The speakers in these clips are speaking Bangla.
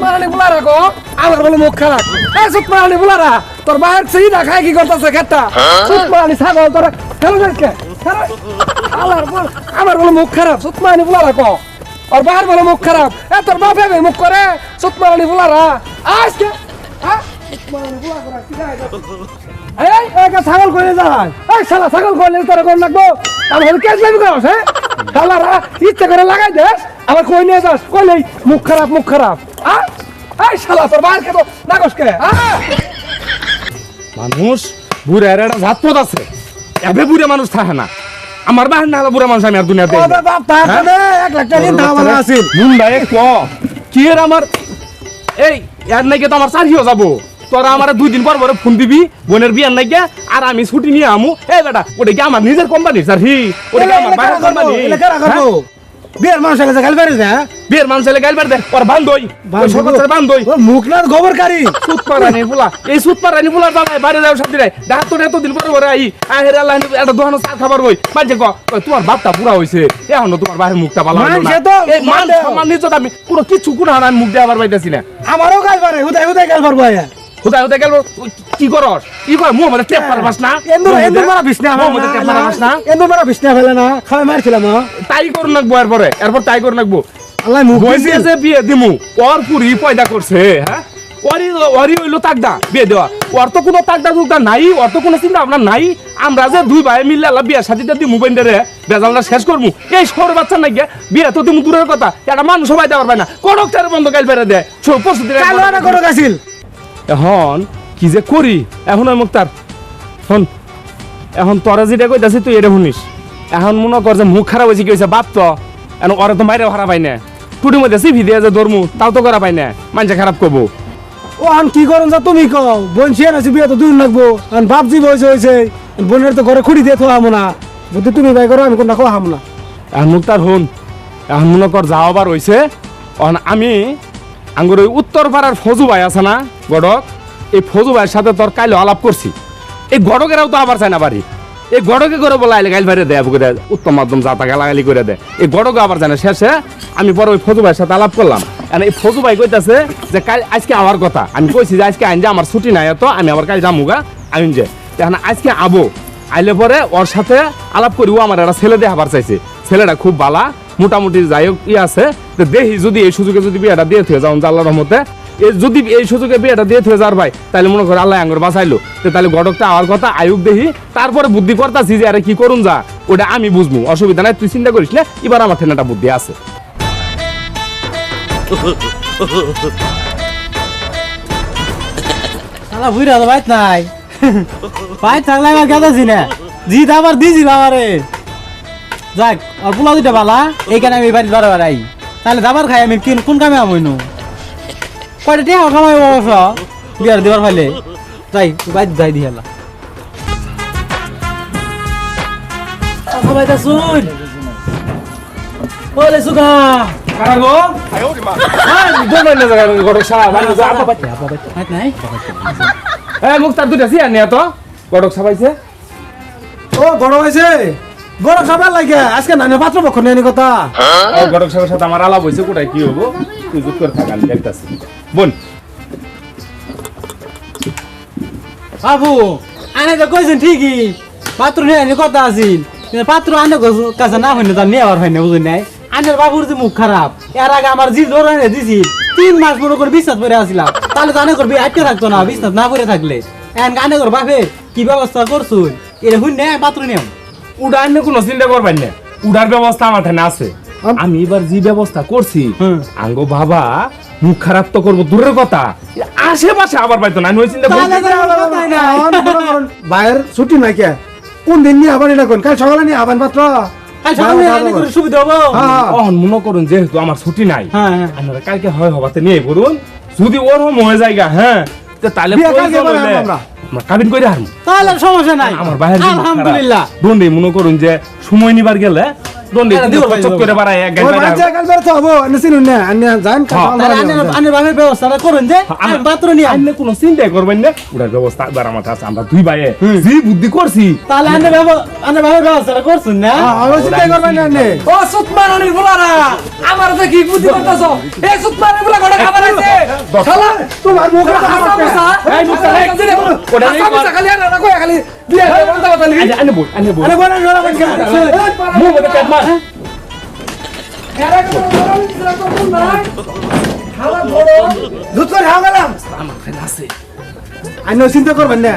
সুতমারানি বুলারা গো। আমার বলে মুখ খারাপ। এ সুতমারানি বুলারা, তোর বাইর সেই না খায় কি করতেছে খেটটা সুতমারানি ছাগল তোর, খেলো কে আমার বল, আমার বলে মুখ খারাপ সুতমারানি বুলারা কো আর বাইর বলে মুখ খারাপ। এ তোর বাপে মুখ করে সুতমারানি বুলারা। আজকে হ্যাঁ? বুলারা করা যায় এই ছাগল এই শালা ছাগল কইলে তোর কোন লাগবো আমি কেস লাইব করছ হ্যাঁ? শালারা ইচ্ছা করে লাগাই দেস, আবার কই নিয়ে যাস? কইলেই মুখ খারাপ মুখ খারাপ। আ? এই শালা তোর বাইর কে তো নাগস কে মানুষ বুড়া এর একটা জাতপথ আছে। এবে বুড়া মানুষ থাকে না। আমার বাহির না বুড়া মানুষ আমি আর দুনিয়াতে ও বাপ তার এক লাখ টাকা দাম আছিল মুন্ডায় ক? কি এর আমার? এই এর নাকি তো আমার চারিও যাব। তোরা আমার দুই দিন পর পরে ফোন দিবি বোনের বিয়ার নাকি আর আমি ছুটি নিয়ে আমু। এই বেটা ওটা কি আমার নিজের কোম্পানি স্যার হি ওটা কি আমার বাইরের কোম্পানি বিয়ের মানুষ এলাকা গাল বেড়ে যা বিয়ের মানুষ এলে গাইল দে ওর বান্ধই সকাল বান্ধই মুখ না গোবর কারি সুত পারানি বুলা। এই সুত পারানি বুলা দাদা বাইরে যাও সাথে রে দেখা তোর এত দিন পরে পরে আই আহের আল্লাহ একটা দোকানে চা খাবার বই। বাজে ক তোমার বাপটা পুরা হইছে। এখনও তোমার বাইরে মুখটা ভালো না। মানুষে তো এই মান মানে- সম্মান নিজ আমি। পুরো কিছু কোনো আমি মুখ দিয়ে আবার পাইতেছি না। আমারও গাল পারে হুদাই হুদাই গাল পারব আয়া হুদায় হুদায় গেল কি করস? কি কর? মুখ মধ্যে টেপ পারবাস না। এন্দুর এন্দুর মারা বিছনা মুখ মধ্যে টেপ পারবাস না। এন্দুর মারা বিছনা ফেলে না। খাওয়া মারছিলাম তাই করুন নাকবো এরপরে। এরপর তাই করুন নাকবো। আল্লাহ মুখ বই দিছিল। যে বিয়ে দিমু। ওর পুরি পয়দা করছে হ্যাঁ? ওরই ওরই হইল তাকদা বিয়ে দেওয়া। ওর তো কোনো তাকদা টুকদা নাই ওর তো কোনো চিন্তা ভাবনা নাই। আমরা যে দুই ভাই মিললে আল্লাহ বিয়ে সাথীটা দিমু বেন্ডারে বেজালটা শেষ করমু। এই শহর বাচ্চা নাই গিয়া বিয়ে তো দিমু দূরের কথা। একটা মানুষ সবাই দেওয়ার পায় না। কড়ক চারে বন্ধ গাইল বেড়ে দেয় দিন কালো আনা করো গাছিল এখন কি যে করি? এখন ওই মুক্তার। শোন এখন তোরা যেটা কইতাছি তুই এটা শুনিস। এখন মনে কর যে মুখ খারাপ হয়েছে কি হয়েছে? বাপ তো এখন ওরা তো বাইরে হারা পাই না। টুটির মধ্যে সিভি দিয়ে যে ধর্মু তাও তো করা পাই না। মানুষে খারাপ করব। ও আন কি করুন যা তুমি কও? বোন শিয়ান আছে বিয়ে তো দূর লাগবো। আন বাপ জি বয়স হয়েছে বোনের তো ঘরে খুঁড়ি দিয়ে তো হামো না। যদি তুমি বাই করো আমি খাওয়া হাম না। এখন মুক্তার হন এখন মনে কর যাওয়া আবার হয়েছে আমি আঙ্গুর ওই উত্তর পাড়ার ফজু ভাই আছে না, গড়ক? এই ফজু ভাইয়ের সাথে তোর কাইলে আলাপ করছি। এই গড়কেরাও তো আবার চায় না বাড়ি। এই গড়কে করে বলে গাইল ভাইরে দেয় করে উত্তম মাধ্যম যাতা গালাগালি করে দেয় এই গড়কে আবার জানে, শেষে আমি পরে ওই ফজু ভাইয়ের সাথে আলাপ করলাম। এখন এই ফজু ভাই কইতাছে যে কাল আজকে আওয়ার কথা। আমি কইছি যে আজকে আইন যে আমার ছুটি নাই তো আমি আবার কাল যামুগা আমি যে। এখন আজকে আবো, আইলে পরে ওর সাথে আলাপ করি, ও আমার একটা ছেলে দেখাবার চাইছে। ছেলেটা খুব বালা মোটামুটি যাই হোক, ই আছে। তো দেখি যদি এই সুযোগে যদি বিয়েটা দিয়ে থুয়ে যাও আল্লাহর রহমতে। যদি এই সুযোগে বিয়েটা দিয়ে থুয়ে যাওয়ার ভাই তাহলে মনে করে আল্লাহ আঙ্গুর বাঁচাইলো। তো তাহলে গডকটা আওয়ার কথা, আয়ুক দেখি তারপরে বুদ্ধি করতাছি যে, আরে কি করুন যা, ওটা আমি বুঝব অসুবিধা নাই, তুই চিন্তা করিস না। এবার আমার ঠেনাটা বুদ্ধি আছে। বাইত নাই। বাইত থাকলে আমার কেদাছি না। জিত আবার দিছি আমারে যাক আর পোলা দুইটা বালা এইখানে আমি বাড়ি বারে বাড়াই তাহলে দাবার খাই আমি কোন কোন কামে আমইনু কয়টা টিয়া কামাই অবশ্য বিয়ার দিবার ফাইলে। যাই বাইত যাই দি হেলা। সবাই তা শুন। ওলে সুগা। কারাগো গডক সাহেব বাইত নাই? এই মুক্তার দুইটা সিয়া নিয়ে তো। গডক সাবাইছে। ও বড় হয়েছে বড় খাবার লাগে আজকে নানি পাত্র পক্ষ নেই কথা। ও গডক সাহেবের সাথে আমার আলাপ হয়েছে কোথায় কি হব? তুই যুক্ত করে থাক আমি দেখতাছি। বোন। বাবু আনে তো কইছেন ঠিকই পাত্র নিয়ে আনি কথা আছিল। পাত্র আনে কাছে না হইনি তার নিয়ে আবার হয় না বুঝুন নাই? আনের বাবুর যে মুখ খারাপ এর আগে আমার জি ধরে এনে দিছি। তিন মাস মনে করে বিশ্বাস করে আসছিলাম তাহলে তো আনে করবি আটকে থাকতো না বিশ্বাস না করে থাকলে। এখন আনে কর বাপে কি ব্যবস্থা করছুন? এটা হুন নেই পাত্র নিয়ম উড়ার নিয়ে কোনো চিন্তা করবেন না। উড়ার ব্যবস্থা আমার ঠানে আছে। আমি এবার যে ব্যবস্থা করছি। আঙ্গো বাবা মুখ খারাপ তো করব দূরের কথা। আশেপাশে আবার পাইতো না আমি ওই চিন্তা। বাইরের ছুটি নাই কে? কোন দিন নিয়ে আবার এটা কোন কাল সকালে নিয়ে আবার হব। হ্যাঁ। অহন মনে করুন যেহেতু আমার ছুটি নাই হ্যাঁ হ্যাঁ। কালকে হয় হবাতে নিয়ে পড়ুন যদি ওরম হয়ে জায়গা হ্যাঁ তাহলে কাবিন করে তাহলে সমস্যা নাই। আমার বাইরে আলহামদুলিল্লাহ। বন্ধু মনে করুন যে সময় নিবার গেলে দন্ডে এটা দিবো ভাই, চক করে বাড়ায় এক গাড়ি বাচ্চা কাল বের তো হব এনে চিনুন না আনি যান কাল হ্যাঁ, ব্যবস্থাটা করুন যে। কোনো করবেন না। ব্যবস্থা আমার কাছে আমরা দুই ভাইয়ে বুদ্ধি করছি। তাহলে ব্যবস্থাটা করছুন না? হ্যাঁ, আবার করবেন না এনে। ও সুতমারানির বুলারা আমার তো কি বুদ্ধি করতেছ? এই সুতমারানির বুলা ঘরে খাবার আছে। শালা তোমার মুখ হাসা মুসা। এই মুখটা ওটা নেই হাসা কর। মুসা খালি আর না কই খালি দিয়ে বন্ধ কথা নি আনে আনে বল আনে বল। আরে বড় আইনো চিন্তা করবেন না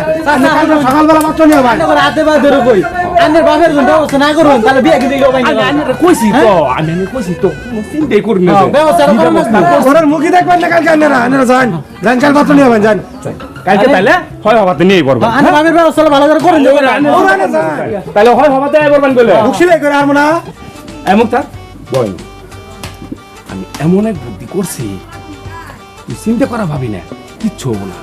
সকালবেলা মাত্র নিয়ে ভাই রাতে বা ধরে আন্নের বাপের জন্য ব্যবস্থা না করুন তাহলে বিয়ে কিন্তু আমি কইছি তো আমি আনে কইছি তো চিন্তাই করি না ব্যবস্থা করুন না ওনার মুখই দেখবেন না কালকে যান যান কাল নিয়ে যান। কালকে তাইলে হয় হবাতে পড়বা আন্নের বাপের ব্যবস্থা ভালো করে করুন তাহলে হয় হবাতে আই পড়বেন বলে। করে আর মনে মুক্তার বল। আমি এমন এক বুদ্ধি করছি তুই চিন্তা করা ভাবি না কিচ্ছু হব না।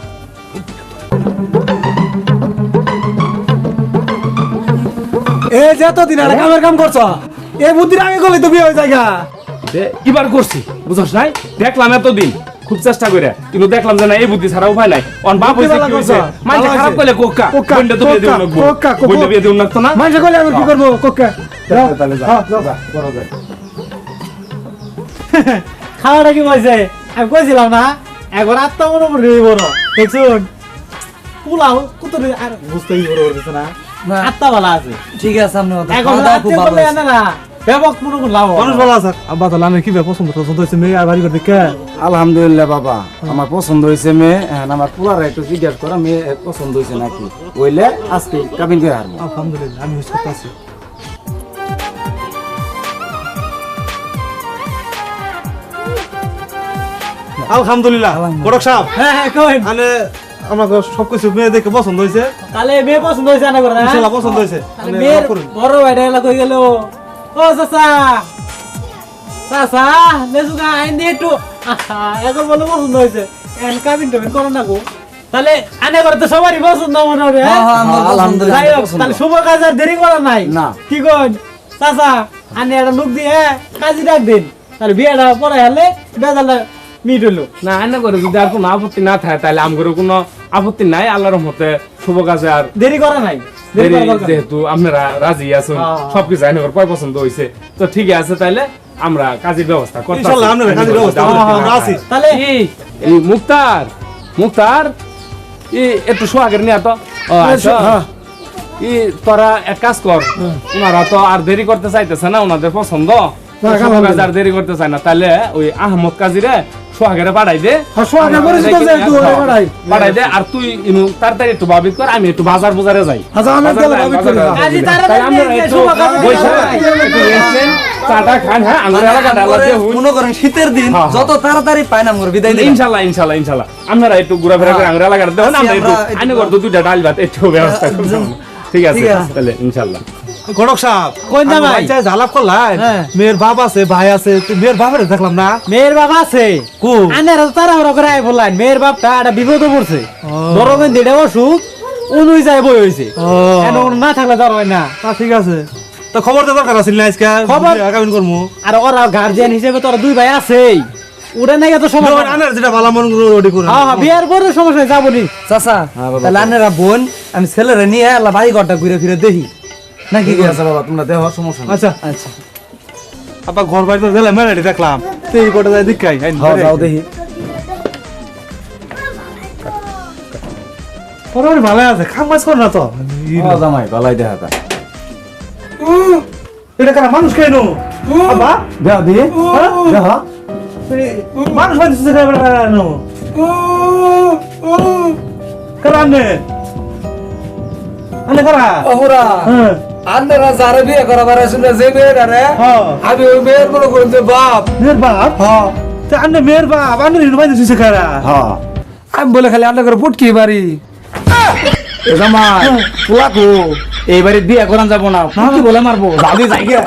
এই যে এতদিন আর কামের কাম করছ। এই বুদ্ধির আগে গলে তো বিয়ে হয়ে যায় গা। এবার করছি বুঝছ নাই? দেখলাম এতদিন খুব চেষ্টা করে কিন্তু দেখলাম যে না এই বুদ্ধি ছাড়া উপায় নাই। অন বাপ হইছে কি হইছে? ভালো খারাপ হইছে। করলে কোক্কা কোক্কা, বইন্ডে তো বিয়ে দিও কোক্কা, কোক্কা, কোক্কা। বইন্ডে বিয়ে দিও নাকতো না? মানুষ করলে আমি কি করব? কোকা তাহলে যা, হ্যাঁ, যা, করো যা। খাওয়াটা কি বলছে আমি কইছিলাম না একবার আত্মা মনে পড়ে বড় দেখছুন? পোলাও কত আর বুঝতেই বড় হচ্ছে না না। আত্মা ভালো আছে। ঠিক আছে আপনি এখন খাওয়া দাওয়া রাতে খুব ভালো করলে হয়েছে। আনে না ব্যাপক মনে লাভ মানুষ ভালো আছে। আব্বা তাহলে আমি কি পছন্দ পছন্দ হয়েছে মেয়ে আর বাড়ি করতে আলহামদুলিল্লাহ বাবা। আমার পছন্দ হয়েছে মেয়ে আমার পোলার একটু জিজ্ঞাসা করা মেয়ে পছন্দ হয়েছে নাকি? বইলে আজকে কাবিন করে হারবো। আলহামদুলিল্লাহ আমি আছি আলহামদুলিল্লাহ। সাহেব হ্যাঁ হ্যাঁ কই? মানে আমাকে সবকিছু মেয়ে দেখে পছন্দ হয়েছে। তাহলে মেয়ে পছন্দ হয়েছে না করে না? ইনশাল্লাহ পছন্দ হয়েছে। মেয়ের বড় ভাইটা এলা কই গেল। ও চাচা। চাচা নেজুকা আইন দিয়ে একটু এখন বলে পছন্দ হয়েছে। এন কাবিন টাবিন করো না গো। তাহলে আনে করে তো সবারই পছন্দ মনে হবে হ্যাঁ? হ্যাঁ, আমার যাই হোক, তাহলে শুভ কাজ আর দেরি করা নাই। না। কি কন চাচা আনে একটা লোক দিয়ে কাজী ডাক দিন। তাহলে বিয়েটা পরে হলে বেজালটা মিট হলো না আন্না করে যদি আর কোনো আপত্তি না থাকে তাহলে আমগরে কোনো আপত্তি নাই আল্লাহর রহমতে শুভ কাজে আর দেরি করা নাই। যেহেতু আপনারা রাজি আছেন হ্যাঁ। সবকিছু আইন কয় পছন্দ হয়েছে তো ঠিক আছে তাইলে আমরা কাজের ব্যবস্থা করতে। তাহলে এই মুক্তার মুক্তার ই একটু সোহাগের নিয়ে তো। আচ্ছা। ই তোরা এক কাজ কর। ওনারা তো আর দেরি করতে চাইতেছে না ওনাদের পছন্দ। আর দেরি করতে চায় না তাহলে ওই আহমদ কাজীরে সোহাগেরে পাঠাই দে। হ্যাঁ, সোহাগের পরিচিত যে একটু ওরে পাঠাই। দে আর তুই তাড়াতাড়ি একটু কর আমি একটু বাজার বাজারে যাই। হ্যাঁ শীতের দিন হ্যাঁ, হ্যাঁ। যত তাড়াতাড়ি পাই না মোর বিদায় ইনশাল্লাহ ইনশাল্লাহ ইনশাল্লাহ। আপনারা একটু ঘোরাফেরা করে দেখুন আমরা একটু আমরা একটু- আইনে করতো দুইটা ডাল ভাত একটু ব্যবস্থা ঠিক আছে ঠিক আছে। তাহলে ইনশাল্লাহ। গড়ক সাহেব কোন জামাই? আমি ঝালাপ করলাই হ্যাঁ। মেয়ের বাপ আছে ভাই আছে মেয়ের বাপের দেখলাম না। মেয়ের বাবা আছে? কো? আনের তাড়াহুড়া করে আই বললেন মেয়ের বাপটা একটা বিপদে পড়ছে। বড় মেন দিটা অসুখ অনুই যায় বই হয়েছে না থাকলে ধর হয় না? তা ঠিক আছে। তো খবর তো দরকার আছিল না আজকে খবর? কাবিন করব আর ওরা গার্জিয়ান হিসেবে তোরা দুই ভাই আছেই। ওটা নাকি সমস্যা আনার যেটা ভালো মন করে রেডি করে। হ্যাঁ হ্যাঁ বিয়ার পরে সমস্যা যাব নি। চাচা তাহলে আনেরা বোন আমি ছেলেরা নিয়ে আল্লাহ বাড়ি ঘরটা ঘুরে ফিরে দেখি। নাকি আছে বাবা তোমরা দেখো সমস্যা আচ্ছা। আচ্ছা। আবার ঘর বাড়িতে গেলে মেলাটি দেখলাম তো এই কটা যায় দেখাই হ্যাঁ যাও দেখি। পরে ভালো আছে খাম মাছ কর না তো। জামাই ভালাই দেখা তা। এটা কারা মানুষ কেন? আব্বা। দেহ দি। দেহ। এই মানুষ বাঁধছে খাবার কেন? আনে? আনে কারা? ওরা হ্যাঁ। আন্নারা যারা বিয়ে করাবার আসলে যে মেয়েটা রে হ্যাঁ। আমি ওই মেয়ের মনে করেন যে বাপ। মেয়ের বাপ? হ্যাঁ। আনে মেয়ের বাপ আনে রিনু বাঁধছে কারা? হ্যাঁ। আমি বলে খালি আন্না করে পুটকি বাড়ি এ জামাই পোলাকু এইবারে বিয়ে করান যাব না কি বলে মারবো। যাবি যাই গিয়া